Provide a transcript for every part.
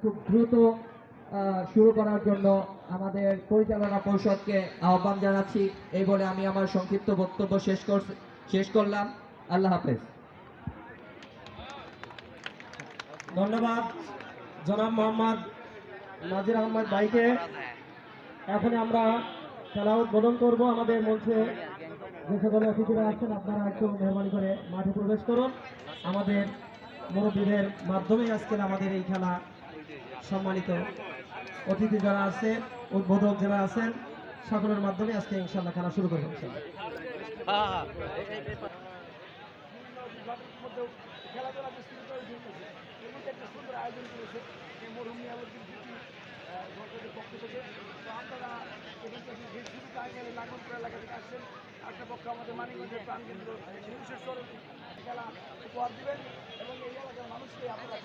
খুব দ্রুত শুরু করার জন্য আমাদের পরিচালনা পরিষদকে আহ্বান জানাচ্ছি। এই বলে আমি আমার সংক্ষিপ্ত বক্তব্য শেষ কর শেষ করলাম। আল্লাহ হাফেজ। ধন্যবাদ, জনাব মোহাম্মদ নাজির আহমদ ভাইকে। এখন আমরা খেলা উদ্বোধন করব। আমাদের মঞ্চে যে সকল অতিথিরা আছেন, আপনারা একটু মেহরবানি করে মাঠে প্রবেশ করুন। আমাদের মুরব্বীদের মাধ্যমে আজকের আমাদের এই খেলা সম্মানিত অতিথি যারা আছে, উদ্বোধক যারা আছেন, সকলের মাধ্যমে আজকে ইনশাল্লাহ খেলা শুরু করব করেছে আমাদের খেলা এবং এই এলাকার মানুষকে আপনারা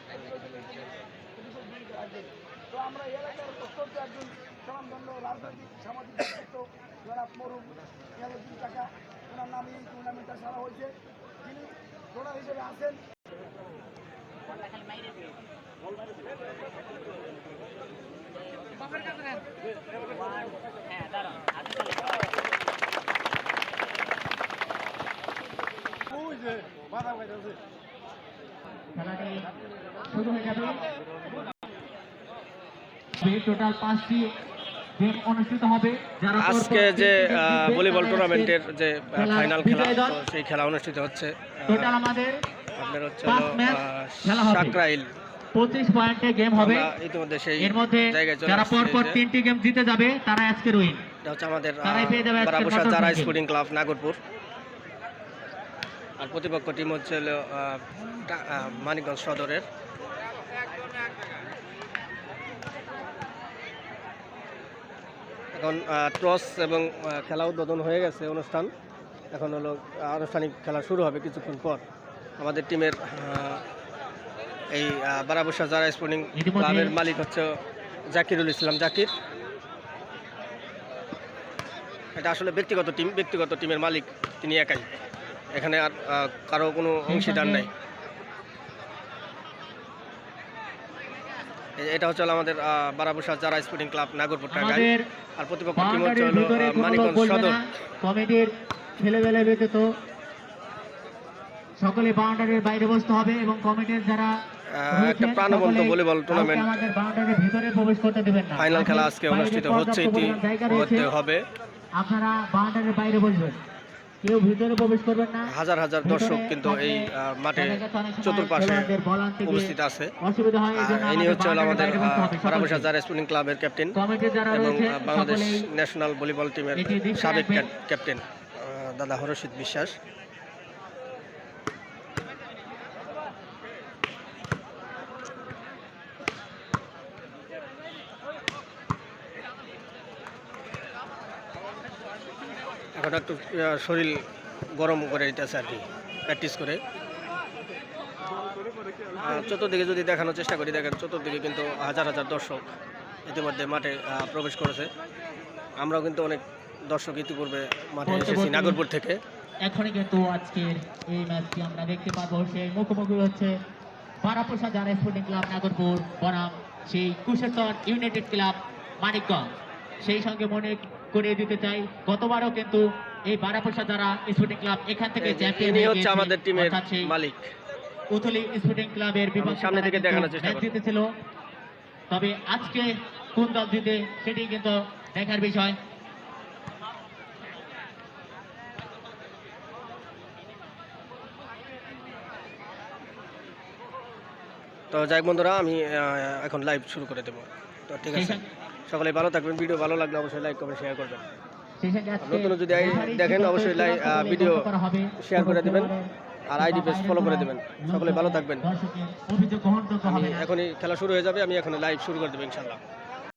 রাখবেন তো আমরা এলাকার অত্যন্ত একজন স্বনামধন্য রাজনৈতিক সামাজিক ব্যক্তিত্ব জনাব মরুম নিয়ামুদ্দিন টাকা ওনার নামে এই টুর্নামেন্টটা সারা হয়েছে। তিনি ডোনার হিসেবে আছেন। খেলাটি শুরু হয়ে যাবে টোটাল পাঁচটি গেম অনুষ্ঠিত হবে। যারা আজকে যে ভলিবল টুর্নামেন্টের যে ফাইনাল খেলা সেই খেলা অনুষ্ঠিত হচ্ছে। টোটাল আমাদের আপনার। সাকরাইল। পঁচিশ পয়েন্টে গেম হবে। ইতিমধ্যে সেই এর মধ্যে যারা পরপর তিনটি গেম জিতে যাবে তারা আজকে উইন এটা হচ্ছে আমাদের বারাবসা স্পোর্টিং ক্লাব নাগরপুর। আর প্রতিপক্ষ টিম হচ্ছে মানিকগঞ্জ সদরের। এখন টস এবং খেলা উদ্বোধন হয়ে গেছে অনুষ্ঠান। এখন হলো আনুষ্ঠানিক খেলা শুরু হবে কিছুক্ষণ পর। আমাদের টিমের এই বারাবসা জারা স্পোর্টিং ক্লাবের মালিক হচ্ছে জাকিরুল ইসলাম। জাকির এটা আসলে ব্যক্তিগত টিম ব্যক্তিগত টিমের মালিক তিনি একাই। এখানে আর কারও কোনো অংশীদার নাই। এটা হচ্ছে আমাদের বারাবসা জারা স্পোর্টিং ক্লাব নাগরপুর আর প্রতিপক্ষ টিম হচ্ছে হলো মানিকগঞ্জ সদর। কমিটির ছেলেবেলে ব্যতীত সকলে বাউন্ডারির বাইরে বসতে হবে এবং কমিটির যারা একটা প্রাণবন্ত ভলিবল টুর্নামেন্ট ফাইনাল খেলা আজকে অনুষ্ঠিত হচ্ছে হবে। আপনারা বাউন্ডারির বাইরে বসবেন। কেউ ভিতরে প্রবেশ করবেন না। হাজার হাজার দর্শক কিন্তু এই মাঠে চতুর্পাশে উপস্থিত আছে। ইনি আমাদের হচ্ছে আমাদের ফারাবসা জার স্পোর্টিং ক্লাবের ক্যাপ্টেন এবং বাংলাদেশ ন্যাশনাল ভলিবল টিমের সাবেক ক্যাপ্টেন দাদা হরশিদ বিশ্বাস। এখন একটু শরীর গরম করে দিতেছে আর কি প্র্যাকটিস করে। চতুর্দিকে যদি দেখানোর চেষ্টা করি দেখেন চতুর্দিকে কিন্তু হাজার হাজার দর্শক ইতিমধ্যে মাঠে প্রবেশ করেছে। আমরাও কিন্তু অনেক দর্শক ইতিপূর্বে মাঠে এসেছি নাগরপুর থেকে। এখনই কিন্তু আজকের এই ম্যাচটি আমরা দেখতে পাবো। সেই মুখোমুখি হচ্ছে বারাপোষা যারা স্পোর্টিং ক্লাব নাগরপুর বনাম সেই কুশেশ্বর ইউনাইটেড ক্লাব মানিকগঞ্জ। সেই সঙ্গে মনে করিয়ে দিতে চাই। গতবারও কিন্তু এই বারাপোষা যারা স্পোর্টিং ক্লাব এখান থেকে চ্যাম্পিয়ন হয়ে হচ্ছে আমাদের টিমের মালিক। উথলি স্পোর্টিং ক্লাবের বিপক্ষে সামনে থেকে দেখানোর চেষ্টা। জিতেছিল। তবে আজকে কোন দল জিতে সেটি কিন্তু দেখার বিষয়। তো যাই বন্ধুরা আমি এখন লাইভ শুরু করে দেবো। তো ঠিক আছে। সকলে ভালো থাকবেন ভিডিও ভালো লাগলে অবশ্যই লাইক কমেন্ট শেয়ার করবেন। নতুন যদি আই- দেখেন অবশ্যই লাই- চূড়ান্ত আহ, বলে ভিডিও। শেয়ার করে দেবেন আর আইডি পেজ ফলো করে দেবেন। সকলে ভালো থাকবেন। আমি এখনই খেলা শুরু হয়ে যাবে আমি এখন লাইভ শুরু করে দেবো ইনশাল্লাহ